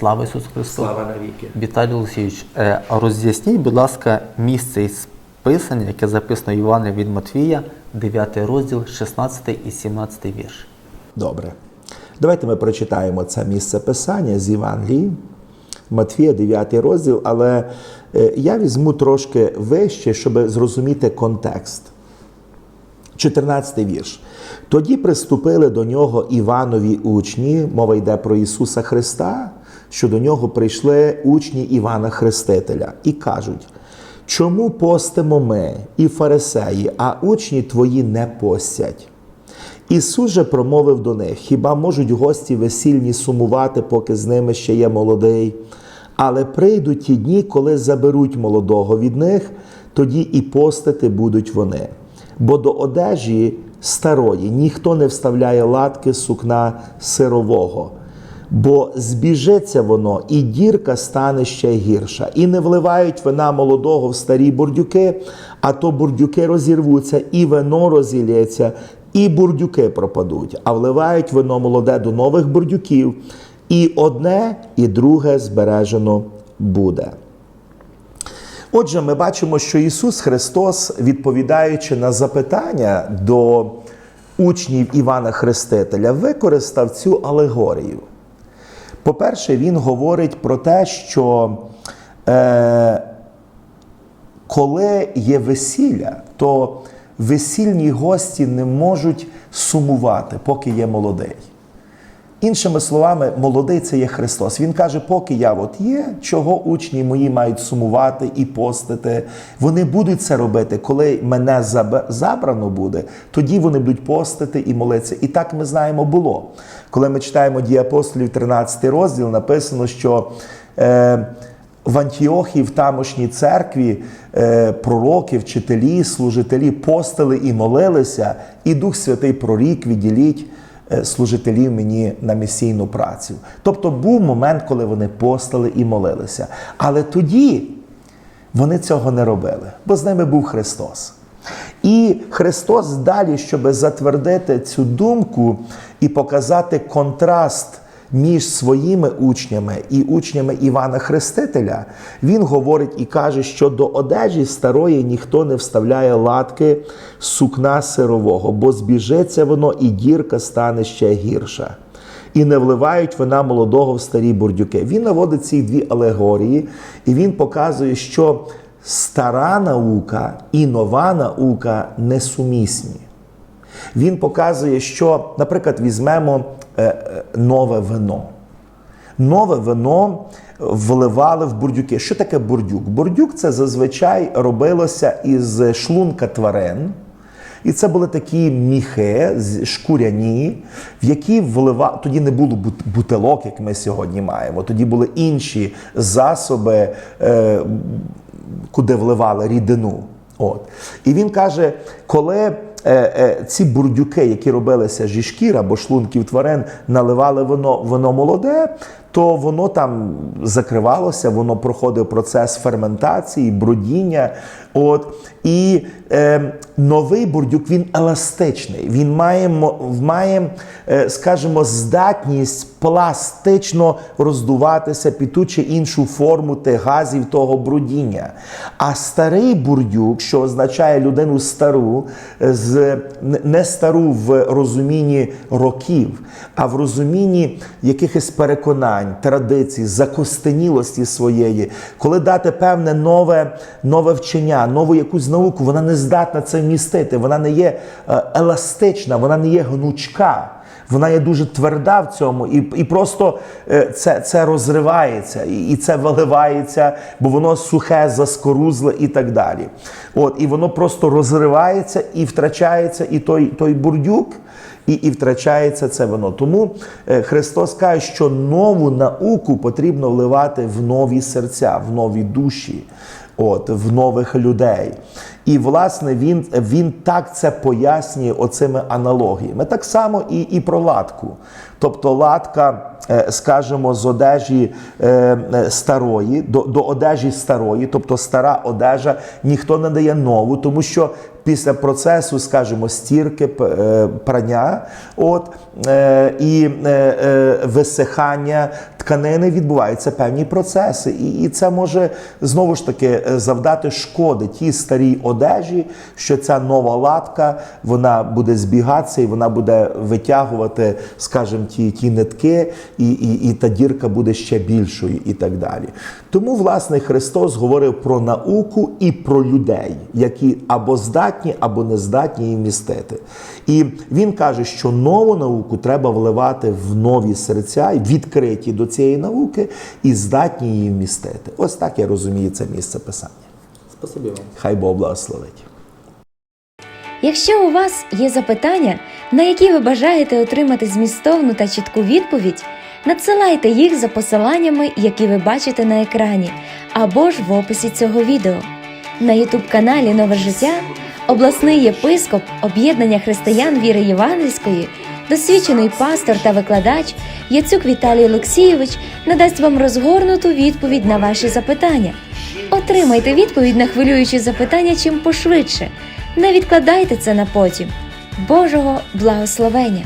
Слава Ісусу Христу! Слава навіки. Віталій Олексійович, е, роз'ясніть, будь ласка, місце із Писання, яке записано Івана від Матвія, 9 розділ, 16 і 17 вірш. Добре. Давайте ми прочитаємо це місце писання з Євангелії, Матвія, 9 розділ, але е, я візьму трошки вище, щоб зрозуміти контекст. 14 вірш. Тоді приступили до нього Іванові учні, мова йде про Ісуса Христа, що до нього прийшли учні Івана Хрестителя, і кажуть: чому постимо ми і фарисеї, а учні твої не постять? Ісус же промовив до них: хіба можуть гості весільні сумувати, поки з ними ще є молодий? Але прийдуть ті дні, коли заберуть молодого від них, тоді і постити будуть вони. Бо до одежі старої ніхто не вставляє латки сукна сирового, бо збіжеться воно, і дірка стане ще гірша. І не вливають вина молодого в старі бурдюки, а то бурдюки розірвуться, і вино розілється, і бурдюки пропадуть, а вливають вино молоде до нових бурдюків, і одне, і друге збережено буде. Отже, ми бачимо, що Ісус Христос, відповідаючи на запитання до учнів Івана Хрестителя, використав цю алегорію. По-перше, Він говорить про те, що е, коли є весілля, то весільні гості не можуть сумувати, поки є молодий. Іншими словами, молодий це є Христос. Він каже, поки я от є, чого учні мої мають сумувати і постити. Вони будуть це робити, коли мене забрано буде, тоді вони будуть постити і молитися. І так ми знаємо було. Коли ми читаємо дії апостолів, 13 розділ, написано, що. Е, в Антіохії, в тамошній церкві, е, пророки, вчителі, служителі постили і молилися, і Дух Святий прорік відділіть служителів мені на місійну працю. Тобто був момент, коли вони постали і молилися. Але тоді вони цього не робили, бо з ними був Христос. І Христос далі, щоб затвердити цю думку і показати контраст між своїми учнями і учнями Івана Хрестителя, він говорить і каже, що до одежі старої ніхто не вставляє латки сукна сирового, бо збіжеться воно, і дірка стане ще гірша. І не вливають вина молодого в старі бурдюки. Він наводить ці дві алегорії, і він показує, що стара наука і нова наука несумісні. Він показує, що, наприклад, візьмемо нове вино. Нове вино вливали в бурдюки. Що таке бурдюк? Бурдюк це зазвичай робилося із шлунка тварин. І це були такі міхи шкуряні, в які вливали. Тоді не було бутилок, як ми сьогодні маємо. Тоді були інші засоби, е, куди вливали рідину. От. І він каже, коли е, е, ці бурдюки, які робилися зі шкір або шлунків тварин, наливали воно, воно молоде, то воно там закривалося, воно проходив процес ферментації, бродіння. От. І е, новий бурдюк він еластичний, він має, має е, скажімо, здатність пластично роздуватися під ту чи іншу форму тих газів того брудіння. А старий бурдюк, що означає людину стару, е, з не стару в розумінні років, а в розумінні якихось переконань, традицій, закостенілості своєї, коли дати певне нове, нове вчення, нову якусь науку, вона не здатна це вмістити, вона не є е, еластична, вона не є гнучка. Вона є дуже тверда в цьому, і, і просто е, це, це розривається, і, і це виливається, бо воно сухе, заскорузле і так далі. От, і воно просто розривається і втрачається і той, той бурдюк, і, і втрачається це вино. Тому е, Христос каже, що нову науку потрібно вливати в нові серця, в нові душі. От, в нових людей. І власне він, він так це пояснює оцими аналогіями. Так само і, і про латку. Тобто латка, е, скажімо, з одежі е, старої до, до одежі старої, тобто стара одежа, ніхто не дає нову, тому що після процесу, скажімо, стірки, е, прання, от, і висихання тканини відбуваються певні процеси. І, і це може знову ж таки завдати шкоди тій старій одежі, що ця нова латка вона буде збігатися і вона буде витягувати, скажімо, ті, ті нитки, і, і, і та дірка буде ще більшою, і так далі. Тому, власне, Христос говорив про науку і про людей, які або здатні, або не здатні її вмістити. І він каже, що нову науку треба вливати в нові серця, відкриті до цієї науки, і здатні її вмістити. Ось так я розумію це місце писання. Спасибі вам. Хай Бог благословить. Якщо у вас є запитання, на які ви бажаєте отримати змістовну та чітку відповідь, надсилайте їх за посиланнями, які ви бачите на екрані, або ж в описі цього відео. На ютуб-каналі Нове життя обласний єпископ об'єднання християн віри Євангельської, досвідчений пастор та викладач Яцюк Віталій Олексійович надасть вам розгорнуту відповідь на ваші запитання. Отримайте відповідь на хвилюючі запитання чим пошвидше. Не відкладайте це на потім. Божого благословення!